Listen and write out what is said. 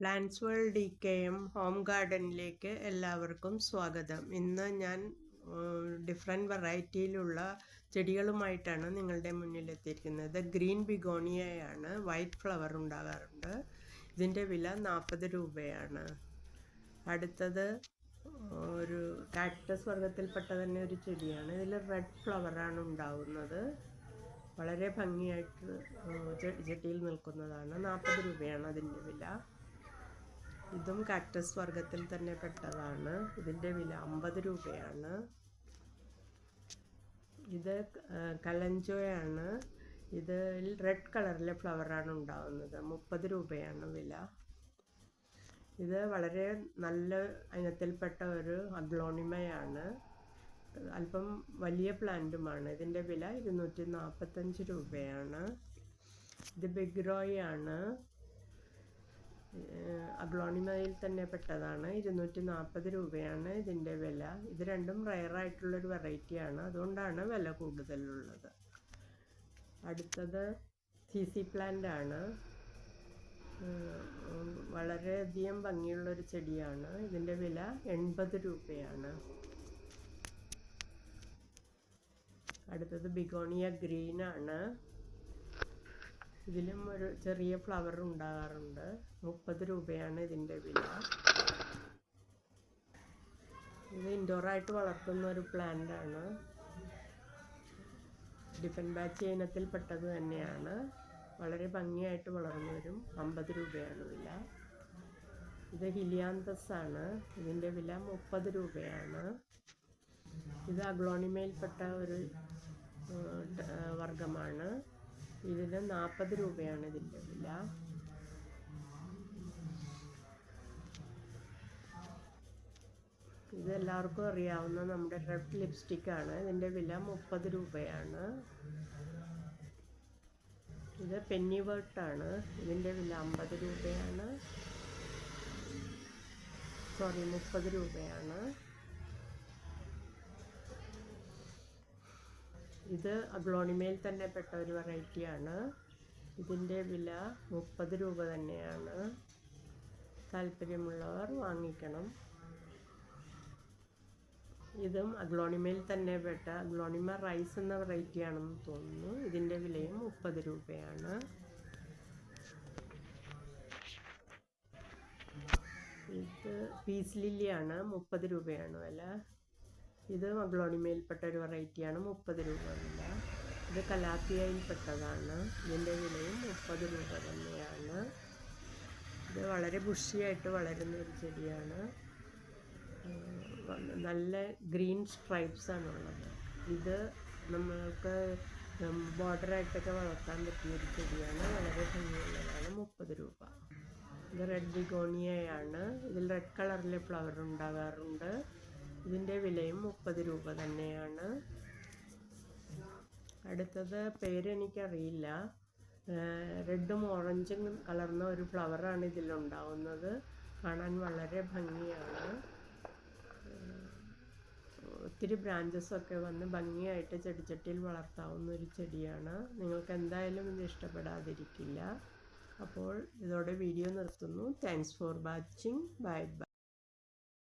Plants world D K M home ഗാർഡനിലേക്ക് എല്ലാവർക്കും സ്വാഗതം. ഇന്ന് ഞാൻ ഡിഫറെന്റ് വെറൈറ്റിയിലുള്ള ചെടികളുമായിട്ടാണ് നിങ്ങളുടെ മുന്നിൽ എത്തിയിരിക്കുന്നത് ഗ്രീൻ ബിഗോണിയയാണ്. വൈറ്റ് ഫ്ലവർ ഉണ്ടാകാറുണ്ട്. ഇതിന്റെ വില നാൽപ്പത് രൂപയാണ്. അടുത്തത് ഒരു കാക്ടസ് വർഗത്തിൽപ്പെട്ട തന്നെ ഒരു ചെടിയാണ്. ഇതിൽ റെഡ് ഫ്ലവറാണ് ഉണ്ടാവുന്നത്. വളരെ ഭംഗിയായിട്ട് ചെടിയിൽ നിൽക്കുന്നതാണ്. നാൽപ്പത് രൂപയാണ് അതിന്റെ വില. ഇതും കാക്ടസ് വർഗത്തിൽ തന്നെ പെട്ടതാണ്. ഇതിന്റെ വില അമ്പത് രൂപയാണ്. ഇത് കലഞ്ചോയാണ്. ഇത് റെഡ് കളറിലെ ഫ്ലവറാണ് ഉണ്ടാകുന്നത് മുപ്പത് രൂപയാണ് വില. ഇത് വളരെ നല്ല ഇനത്തിൽപ്പെട്ട ഒരു അഗ്ലോണിമയാണ്. അല്പം വലിയ പ്ലാന്റുമാണ്. ഇതിന്റെ വില ഇരുന്നൂറ്റി നാൽപ്പത്തഞ്ച് രൂപയാണ്. ഇത് ബിഗ്രോയ് ആണ് അഗ്ലോണിമയിൽ തന്നെ പെട്ടതാണ്. ഇരുന്നൂറ്റി നാൽപ്പത് രൂപയാണ് ഇതിന്റെ വില. ഇത് രണ്ടും റയറായിട്ടുള്ളൊരു വെറൈറ്റിയാണ് അതുകൊണ്ടാണ് വില കൂടുതലുള്ളത്. അടുത്തത് സി സി പ്ലാന്റ് ആണ്. വളരെയധികം ഭംഗിയുള്ളൊരു ചെടിയാണ്. ഇതിന്റെ വില എൺപത് രൂപയാണ്. അടുത്തത് ബിഗോണിയ ഗ്രീൻ ആണ്. ഇതിലും ഒരു ചെറിയ ഫ്ലവർ ഉണ്ടാകാറുണ്ട്. മുപ്പത് രൂപയാണ് ഇതിന്റെ വില. ഇത് ഇൻഡോറായിട്ട് വളർത്തുന്ന ഒരു പ്ലാന്റ് ആണ്. ഡിഫൻ ബാച്ച് ഇനത്തിൽപ്പെട്ടത് തന്നെയാണ്. വളരെ ഭംഗിയായിട്ട് വളർന്നു വരും. അമ്പത് രൂപയാണ് വില. ഇത് ഹിലിയാന്തസ് ആണ്. ഇതിന്റെ വില മുപ്പത് രൂപയാണ്. ഇത് അഗ്ലോണിമയിൽപ്പെട്ട ഒരു വർഗമാണ് ഇതിന് നാൽപ്പത് രൂപയാണ് ഇതിന്റെ വില. ഇത് എല്ലാവർക്കും അറിയാവുന്ന നമ്മുടെ റെഡ് ലിപ്സ്റ്റിക് ആണ്. ഇതിന്റെ വില മുപ്പത് രൂപയാണ്. ഇത് പെന്നി വേർട്ടാണ് ഇതിന്റെ വില അമ്പത് രൂപയാണ്. സോറി മുപ്പത് രൂപയാണ്. ഇത് അഗ്ലോണിമയിൽ തന്നെ പെട്ട ഒരു വെറൈറ്റിയാണ്. ഇതിന്റെ വില മുപ്പത് രൂപ തന്നെയാണ്. താല്പര്യമുള്ളവർ വാങ്ങിക്കണം. ഇതും അഗ്ലോണിമയിൽ തന്നെ പെട്ട അഗ്ലോണിമ റൈസ് എന്ന വെറൈറ്റി ആണെന്ന് തോന്നുന്നു. ഇതിന്റെ വിലയും മുപ്പത് രൂപയാണ്. ഇത് പീസ് ലില്ലിയാണ്. മുപ്പത് രൂപയാണ് വില. ഇത് മഗ്ലോണിമയിൽപ്പെട്ട ഒരു വെറൈറ്റിയാണ്. മുപ്പത് രൂപ വില. ഇത് കലാപ്പിയയിൽപ്പെട്ടതാണ് ഇതിന്റെ വിലയും മുപ്പത് രൂപ തന്നെയാണ്. ഇത് വളരെ ബുഷിയായിട്ട് വളരുന്ന ഒരു ചെടിയാണ്. നല്ല ഗ്രീൻ സ്ട്രൈപ്സ് ഉള്ളത് ഇത് നമ്മൾക്ക് ബോർഡറായിട്ടൊക്കെ വളർത്താൻ പറ്റിയ ഒരു ചെടിയാണ്. വളരെ ഭംഗിയുള്ളതാണ്. മുപ്പത് രൂപ. ഇത് റെഡ് ബിഗോണിയയാണ് ഇതിൽ റെഡ് കളറിൽ ഫ്ലവർ ഉണ്ടാകാറുണ്ട്. ഇതിന്റെ വിലയും മുപ്പത് രൂപ തന്നെയാണ്. അടുത്തത് പേരെനിക്കറിയില്ല. റെഡും ഓറഞ്ചും കലർന്ന ഒരു ഫ്ലവറാണ് ഇതിലുണ്ടാവുന്നത്. കാണാൻ വളരെ ഭംഗിയാണ്. ഒത്തിരി ബ്രാഞ്ചസൊക്കെ വന്ന് ഭംഗിയായിട്ട് ചെടിച്ചട്ടിയിൽ വളർത്താവുന്ന ഒരു ചെടിയാണ്. നിങ്ങൾക്ക് എന്തായാലും ഇത് ഇഷ്ടപ്പെടാതിരിക്കില്ല. അപ്പോൾ ഇതോടെ വീഡിയോ നിർത്തുന്നു. Thanks for watching bye bye